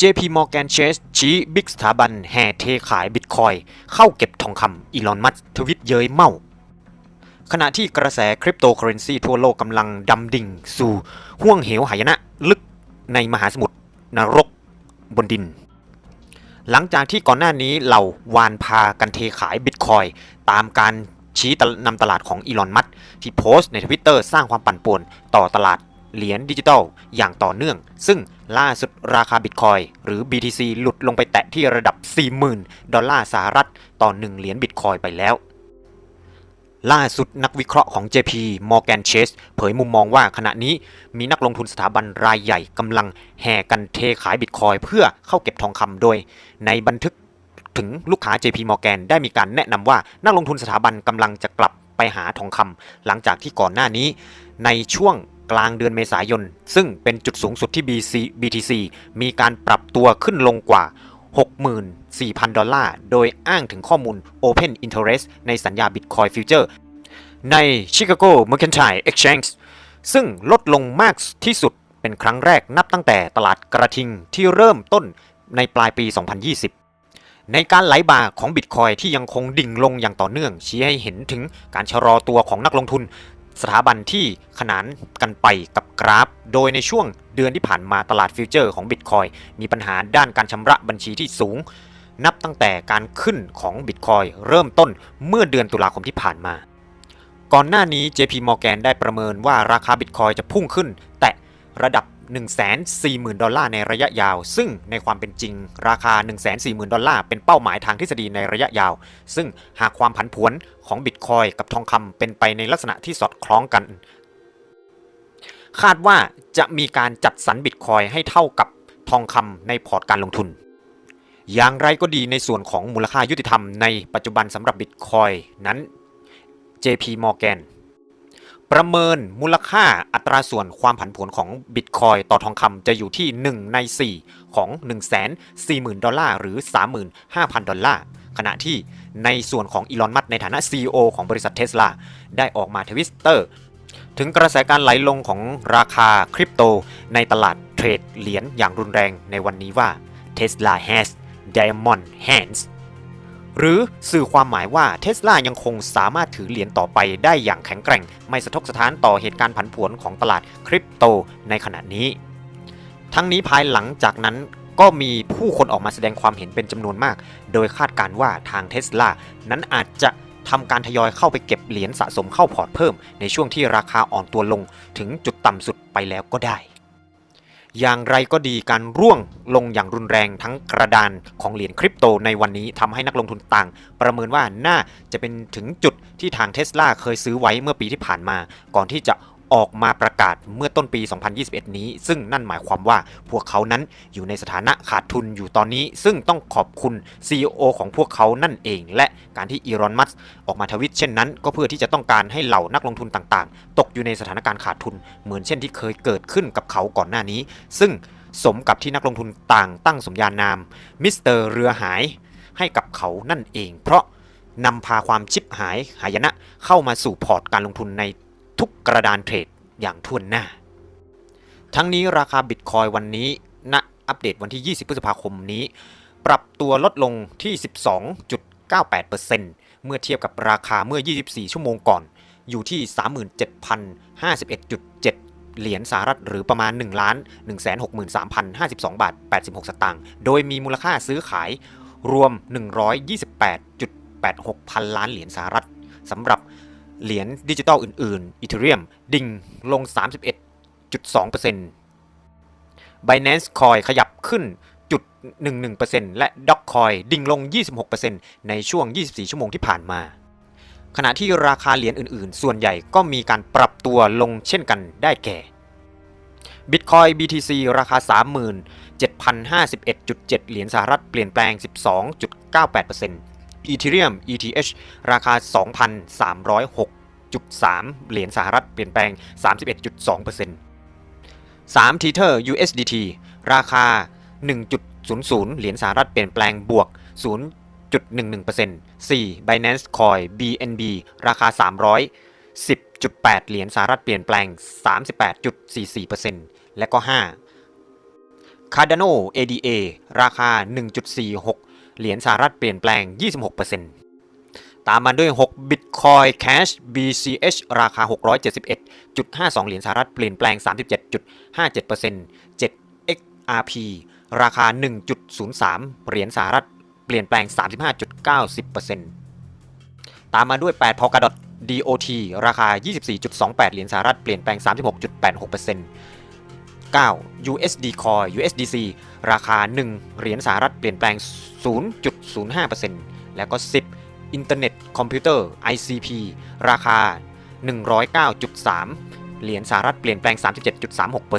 JP Morgan Chase ชี้บิ๊กสถาบันแห่เทขายบิตคอย เข้าเก็บทองคำอีลอนมัสทวิตเย้ยเมาขณะที่กระแสคริปโตเคอเรนซีทั่วโลกกำลังดำดิ่งสู่ห่วงเหวหายนะลึกในมหาสมุทรนรกบนดิน หลังจากที่ก่อนหน้านี้เหล่าวานพากันเทขายบิตคอยตามการชี้นำตลาดของอีลอนมัสที่โพสต์ในทวิตเตอร์สร้างความปั่นป่วนต่อตลาด เหรียญดิจิทัลอย่างต่อเนื่อง ซึ่งล่าสุดราคาบิตคอยหรือ BTC หลุดลงไปแตะที่ระดับ 40,000 ดอลลาร์สหรัฐ ต่อ 1 เหรียญบิตคอยไปแล้ว ล่าสุดนักวิเคราะห์ของ JP Morgan Chase เผยมุมมองว่าขณะนี้มีนักลงทุนสถาบันรายใหญ่กำลังแห่กันเทขายบิตคอยเพื่อเข้าเก็บทองคำโดย ในบันทึกถึงลูกค้า JP Morgan ได้มีการแนะนำว่านักลงทุนสถาบันกำลังจะกลับไปหาทองคำหลังจากที่ก่อนหน้านี้ในช่วง กลางเดือนเมษายน ซึ่งเป็นจุดสูงสุดที่ BC BTC มีการปรับตัวขึ้นลงกว่า 64,000 ดอลลาร์ โดยอ้างถึงข้อมูล Open Interest ในสัญญา Bitcoin Future ใน Chicago Mercantile Exchange ซึ่งลดลงมากที่สุดเป็นครั้งแรกนับตั้งแต่ตลาดกระทิงที่เริ่มต้นในปลายปี 2020ในการไหลบ่าของบิตคอยที่ยังคงดิ่งลงอย่างต่อเนื่อง ชี้ให้เห็นถึงการชะลอตัวของนักลงทุน สถาบันที่ขนานกันไปกับกราฟ โดยในช่วงเดือนที่ผ่านมาตลาดฟิวเจอร์ของบิตคอยมีปัญหาด้านการชำระบัญชีที่สูง นับตั้งแต่การขึ้นของบิตคอยเริ่มต้นเมื่อเดือนตุลาคมที่ผ่านมา ก่อนหน้านี้ JP Morgan ได้ประเมินว่าราคาบิตคอยจะพุ่งขึ้น แต่ระดับ 140,000 ดอลลาร์ในระยะยาว ซึ่งในความเป็นจริงราคา 140,000 ดอลลาร์เป็นเป้าหมายทางทฤษฎีในระยะยาว ซึ่งหากความผันผวนของบิตคอยกับทองคำเป็นไปในลักษณะที่สอดคล้องกัน คาดว่าจะมีการจัดสรรบิตคอยให้เท่ากับทองคำในพอร์ตการลงทุน อย่างไรก็ดีในส่วนของมูลค่ายุติธรรมในปัจจุบันสำหรับบิตคอยนั้น JP Morgan ประเมินมูลค่าอัตราส่วนความผันผวนของบิตคอยต่อทองคำจะอยู่ที่ 1 ใน 4 ของ 140,000 ดอลลาร์หรือ 35,000 ดอลลาร์ ขณะที่ในส่วนของอีลอนมัสในฐานะ CEO ของบริษัทเทสลาได้ออกมาทวิสเตอร์ ถึงกระแสการไหลลงของราคาคริปโตในตลาดเทรดเหรียญอย่างรุนแรงในวันนี้ว่า Tesla has diamond hands หรือสื่อความหมายว่าเทสลายังคงสามารถถือเหรียญต่อไปได้อย่างแข็งแกร่ง ไม่สะทกสะท้านต่อเหตุการณ์ผันผวนของตลาดคริปโตในขณะนี้ ทั้งนี้ภายหลังจากนั้นก็มีผู้คนออกมาแสดงความเห็นเป็นจำนวนมาก โดยคาดการว่าทางเทสลานั้นอาจจะทำการทยอยเข้าไปเก็บเหรียญสะสมเข้าพอร์ตเพิ่ม ในช่วงที่ราคาอ่อนตัวลงถึงจุดต่ำสุดไปแล้วก็ได้ อย่างไรก็ดีการร่วงลงอย่างรุนแรงทั้งกระดานของเหรียญคริปโตในวันนี้ทำให้นักลงทุนต่าง ประเมินว่าน่าจะเป็นถึงจุดที่ทางเทสลาเคยซื้อไว้เมื่อปีที่ผ่านมา ก่อนที่จะ ออกมาประกาศเมื่อต้นปี 2021 นี้ ซึ่งนั่นหมายความว่าพวกเขานั้นอยู่ในสถานะขาดทุนอยู่ตอนนี้ ซึ่งต้องขอบคุณ CEO ของพวกเขานั่นเอง และการที่อีรอนมัสออกมาทวิตเช่นนั้น ก็เพื่อที่จะต้องการให้เหล่านักลงทุนต่างๆ ตกอยู่ในสถานการณ์ขาดทุน เหมือนเช่นที่เคยเกิดขึ้นกับเขาก่อนหน้านี้ ซึ่งสมกับที่นักลงทุนต่างตั้งสมญานามมิสเตอร์เรือหายให้กับเขานั่นเอง เพราะนำพาความชิบหายหายนะเข้ามาสู่พอร์ตการลงทุนใน ทุกกระดานเทรดอย่างท่วนหน้า ทั้งนี้ราคาบิตคอยวันนี้ณอัปเดตวันที่ 20 พฤษภาคมนี้ ปรับตัวลดลงที่ 12.98%เมื่อเทียบกับราคาเมื่อ 24 ชั่วโมงก่อน อยู่ที่ 37,051.7 เหรียญสหรัฐหรือประมาณ1ล้าน163,052 บาท 86 สตางค์ โดยมีมูลค่าซื้อขายรวม 128.86 พันล้านเหรียญสหรัฐสำหรับ เหรียญดิจิตอลอื่นๆอีเทเรียมดิ่งลง 31.2% Binance Coin ขยับขึ้นจุด11%และ Dogecoin ดิ่งลง 26%ในช่วง 24 ชั่วโมงที่ผ่านมา ขณะที่ราคาเหรียญอื่นๆ ส่วนใหญ่ก็มีการปรับตัวลงเช่นกันได้แก่ Bitcoin BTC ราคา 37,051.7 เหรียญสหรัฐเปลี่ยนแปลง 12.98% Ethereum ETH ราคา 2,306 2,306.3เหรียญสหรัฐเปลี่ยนแปลง 31.2% 3 Tether USDT ราคา 1.00 เหรียญสหรัฐเปลี่ยนแปลงบวก 0.11% 4 Binance Coin BNB ราคา 310.8 เหรียญสหรัฐเปลี่ยนแปลง 38.44%และก็ 5 Cardano ADA ราคา 1.46 เหรียญสหรัฐเปลี่ยนแปลง 26%ตามมาด้วย 6 Bit Bitcoin Cash BCH ราคา 671.52 เหรียญสหรัฐเปลี่ยนแปลง 37.57% 7 XRP ราคา 1.03 เหรียญสหรัฐเปลี่ยนแปลง 35.90%ตามมาด้วย8 Polkadot DOT ราคา 24.28 เหรียญสหรัฐเปลี่ยนแปลง 36.86% 9 USD Coin USDC ราคา 1 เหรียญสหรัฐเปลี่ยนแปลง 0.05%แล้วก็ 10 อินเทอร์เน็ตคอมพิวเตอร์ ICP ราคา 109.3 เหรียญสหรัฐเปลี่ยนแปลง 37.36%